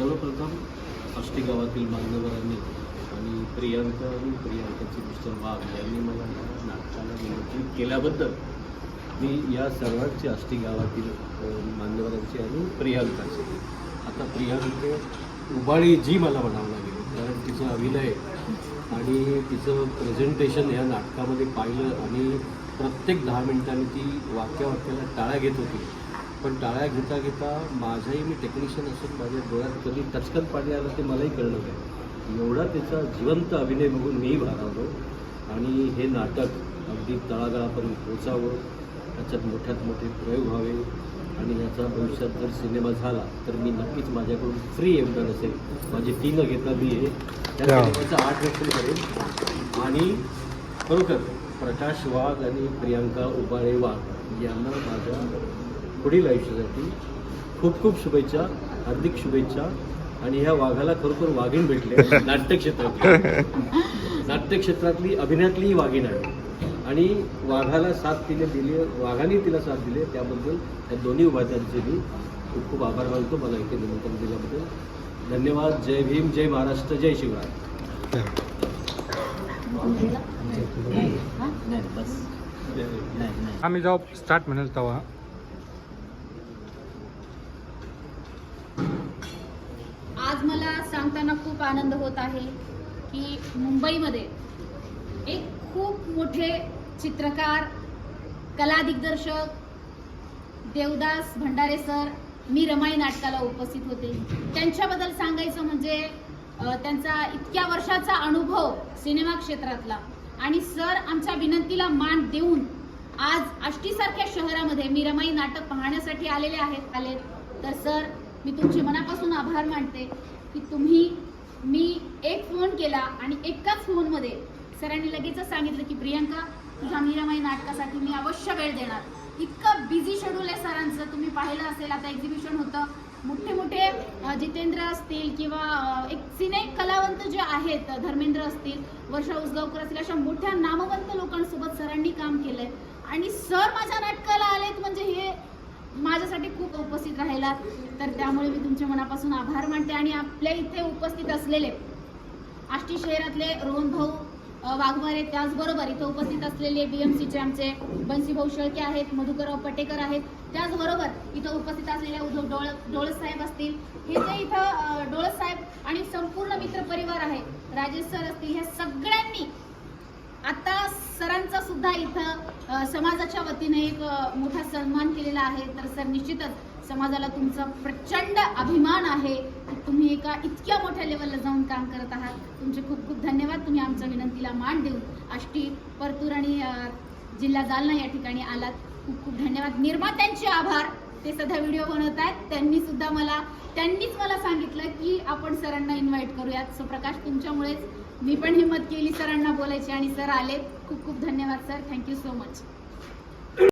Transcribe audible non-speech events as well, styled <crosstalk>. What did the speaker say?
सर्वप्रथम आष्टी गावातील मान्यवरांनी आणि प्रियांका आणि प्रियांकाचे मिस्टर वाघ यांनी मला नाटकाला निमंत्रित केल्याबद्दल मी या सर्वांचे आष्टी गावातील अ, मान्यवरांचे आणि प्रियांकाचे आता प्रियांके उबाळी जी मला म्हणावं लागेल कारण तिचं अभिनय आणि तिचं प्रेझेंटेशन या नाटकामध्ये पाहिलं आणि प्रत्येक दहा मिनिटांनी ती वाक्या वाक्याला टाळा घेत होती. पण टाळ्या घेता घेता माझाही मी टेक्निशियन असून माझ्या डोळ्यात कधी टचकन पाणी आलं ते मलाही कळलं नाही. एवढा त्याचा जिवंत अभिनय बघून मीही भारावलो आणि हे नाटक अगदी तळागाळापर्यंत पोचावं त्याच्यात मोठ्यात मोठे प्रयोग व्हावे आणि याचा भविष्यात जर सिनेमा झाला तर मी नक्कीच माझ्याकडून फ्री योगदान असेल. माझी फी न घेता मी हे त्या. सिनेमाचं आठ रक्षण करेन आणि खरोखर प्रकाश वाघ आणि प्रियांका उबाळे वाघ यांना माझ्या पुढील आयुष्यासाठी खूप खूप शुभेच्छा हार्दिक शुभेच्छा. आणि ह्या वाघाला खरोखर वाघीण भेटले. <laughs> नाट्यक्षेत्रातली. नाट्यक्षेत्रातली अभिनयातली वाघीण आहे. आणि वाघाला साथ तिने दिली वाघाने तिला साथ दिली. त्याबद्दल त्या दोन्ही उभात्यांचे मी खूप खूप आभार मानतो. मला इथे निमंत्रण दिल्याबद्दल. धन्यवाद. जय भीम. जय महाराष्ट्र. जय शिवराय. आम्ही जेव्हा स्टार्ट म्हणाल तेव्हा आज मला सांगताना खूप आनंद होत आहे की मुंबईमध्ये एक खूप मोठे चित्रकार कला दिग्दर्शक देवदास भंडारे सर मी रमाई नाटकाला उपस्थित होते. त्यांच्याबद्दल सांगायचं म्हणजे त्यांचा इतक्या वर्षाचा अनुभव सिनेमा क्षेत्रातला आणि सर आमच्या विनंतीला मान देऊन आज आष्टीसारख्या शहरामध्ये मी रमाई नाटक पाहण्यासाठी आलेले आहेत आले तर सर मी तुमचे मनापासून आभार मानते की तुम्ही मी एक फोन केला आणि एकाच फोनमध्ये सरांनी लगेचच सांगितलं की प्रियंका तुझ्या मीरामाई नाटकासाठी मी अवश्य वेळ देणार. इतकं बिझी शेड्यूल आहे सरांचं. तुम्ही पाहिलं असेल आता एक्झिबिशन होतं. मोठे मोठे जितेंद्र असतील किंवा एक सिने कलावंत जे आहेत धर्मेंद्र असतील वर्षा उसगावकर असतील अशा मोठ्या नामवंत लोकांसोबत सरांनी काम केलंय. आणि सर माझ्या नाटकाला आलेत म्हणजे हे माझ्यासाठी खूप उपस्थित राहिला तर त्यामुळे मी तुमच्या मनापासून आभार मानते आणि आपल्या इथे उपस्थित असलेले आष्टी शहरातले रोहन भाऊ वाघमारे त्याचबरोबर इथं उपस्थित असलेले बी एम सीचे आमचे बन्सीभाऊ शेळके आहेत मधुकरराव पटेकर आहेत. त्याचबरोबर इथं उपस्थित असलेले उद्धव डोळ डोळस साहेब असतील. हे जे इथं डोळस साहेब आणि संपूर्ण मित्र परिवार आहे राजेश सर असतील ह्या सगळ्यांनी आता सरांचा सुद्धा इथं समाजाच्या वतीने एक मोठा सन्मान केलेला आहे. तर सर निश्चितच समाजाला तुमचा प्रचंड अभिमान आहे की तुम्ही एका इतक्या मोठ्या लेवलला जाऊन काम करत आहात. तुमचे खूप खूप धन्यवाद. तुम्ही आमच्या विनंतीला मान देऊन आष्टी परतूर आणि जिल्हा जालना या ठिकाणी आलात. खूप खूप धन्यवाद. निर्मात्यांचे आभार. ते सध्या व्हिडिओ बनवत आहेत. त्यांनी सुद्धा मला त्यांनीच मला सांगितलं की आपण सरांना इन्व्हाइट करूयात. सो प्रकाश तुमच्यामुळेच मी पण हिंमत केली सरांना बोलायची आणि सर आले. खूप खूप धन्यवाद सर. Thank you so much